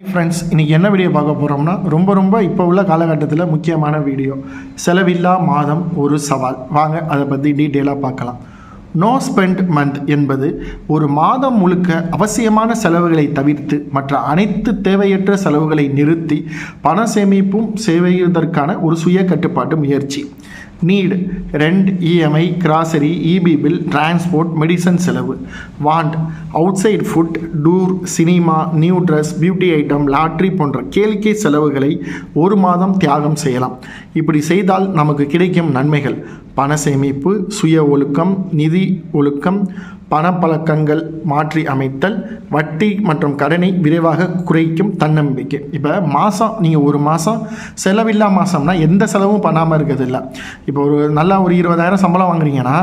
Friends இன்றைக்கி என்ன video பார்க்க போகிறோம்னா ரொம்ப ரொம்ப இப்போ உள்ள காலகட்டத்தில் முக்கியமான வீடியோ செலவில்லா மாதம் ஒரு சவால். வாங்க அதை பற்றி டீட்டெயிலாக பார்க்கலாம். நோ ஸ்பெண்ட் மந்த் என்பது ஒரு மாதம் முழுக்க அவசியமான செலவுகளை தவிர்த்து மற்ற அனைத்து தேவையற்ற செலவுகளை நிறுத்தி பண சேமிப்பும் செய்வதற்கான ஒரு சுய கட்டுப்பாட்டு முயற்சி. Need rent EMI grocery EB bill transport medicine செலவு. Want outside food tour cinema new dress beauty item lottery போன்ற கேளிக்கை செலவுகளை ஒரு மாதம் தியாகம் செய்யலாம். இப்படி செய்தால் நமக்கு கிடைக்கும் நன்மைகள். பண சேமிப்பு சுய ஒழுக்கம் நிதி ஒழுக்கம் பணப்பழக்கங்கள் மாற்றி அமைத்தல் வட்டி மற்றும் கடனை விரைவாக குறைக்கும் தன்னம்பிக்கை. இப்போ மாதம் நீங்கள் ஒரு மாதம் செலவில்லா மாதம்னா எந்த செலவும் பண்ணாமல் இருக்கிறது இல்லை இப்போ ஒரு நல்லா ஒரு இருபதாயிரம் சம்பளம் வாங்குறீங்கன்னா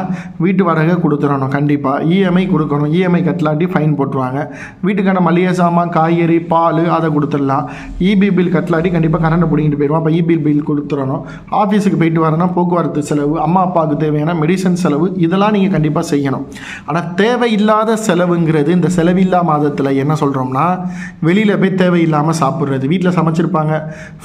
வீட்டு வாடகை கொடுத்துடணும் கண்டிப்பாக இஎம்ஐ கொடுக்கணும். இஎம்ஐ கட்டலாட்டி ஃபைன் போட்டுருவாங்க. வீட்டுக்கான மளிகை சாமான் காய்கறி பால் அதை கொடுத்துடலாம். இபி பில் கட்டலாட்டி கண்டிப்பாக கரண்ட் பிடிங்கிட்டு போயிடுவோம். அப்போ இபி பில் கொடுத்துடணும். ஆஃபீஸுக்கு போயிட்டு வரணும் போக்குவரத்து செலவு அம்மா அப்பாவுக்கு தேவையான மெடிசன் செலவு இதெல்லாம் நீங்கள் கண்டிப்பாக செய்யணும். ஆனால் தேவையில்லாத செலவுங்கிறது இந்த செலவில்லா மாதத்தில் என்ன சொல்கிறோம்னா வெளியில் போய் தேவையில்லாமல் சாப்பிட்றது. வீட்டில் சமைச்சிருப்பாங்க.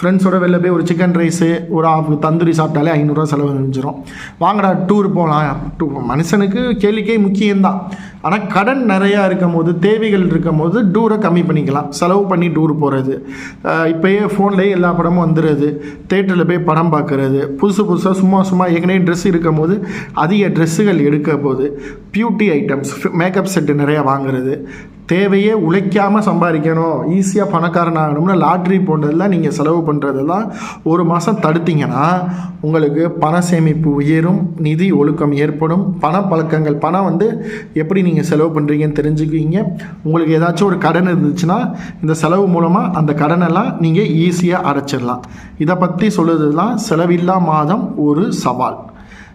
ஃப்ரெண்ட்ஸோட வெளில போய் ஒரு சிக்கன் ரைஸு ஒரு ஆஃப் தந்தூரி சாப்பிட்டாலே ஐநூறுரூவா செலவு செஞ்சிடும் வாங்கடா டூர் போகலாம் டூ மனுஷனுக்கு கேளிக்கை முக்கியம்தான். ஆனால் கடன் நிறையா இருக்கும் போது தேவைகள் இருக்கும் போது டூரை கம்மி பண்ணிக்கலாம். செலவு பண்ணி டூர் போகிறது இப்போயே ஃபோன்லேயே எல்லா படமும் வந்துடுது தேட்டரில் போய் படம் பார்க்குறது. புதுசு புதுசாக சும்மா சும்மா ஏற்கனவே ட்ரெஸ் இருக்கும் போது அதிக ட்ரெஸ்ஸுகள் எடுக்க போது பியூட்டி ஐட்டம்ஸ் மேக்கப் செட்டு நிறையா வாங்குறது. தேவையே உழைக்காமல் சம்பாதிக்கணும். ஈஸியாக பணக்காரன் ஆகணும்னு லாட்ரி போன்றதெல்லாம் நீங்கள் செலவு பண்ணுறதெல்லாம் ஒரு மாதம் தடுத்தீங்கன்னா உங்களுக்கு பண சேமிப்பு உயரும் நிதி ஒழுக்கம் ஏற்படும். பணப்பழக்கங்கள் பணம் வந்து எப்படி நீங்கள் செலவு பண்ணுறீங்கன்னு தெரிஞ்சுக்குவீங்க. உங்களுக்கு ஏதாச்சும் ஒரு கடன் இருந்துச்சுன்னா இந்த செலவு மூலமாக அந்த கடனெல்லாம் நீங்கள் ஈஸியாக அடைச்சிடலாம். இதை பற்றி சொல்லுறதுலாம் செலவில்லா மாதம் ஒரு சவால்.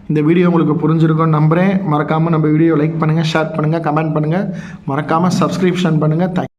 இந்த வீடியோ உங்களுக்கு புரிஞ்சிருக்கும்னு நம்புகிறேன் மறக்காமல் நம்ம வீடியோ லைக் பண்ணுங்கள் ஷேர் பண்ணுங்கள் கமெண்ட் பண்ணுங்கள் மறக்காமல் சப்ஸ்கிரிப்ஷன் பண்ணுங்கள் தேங்க்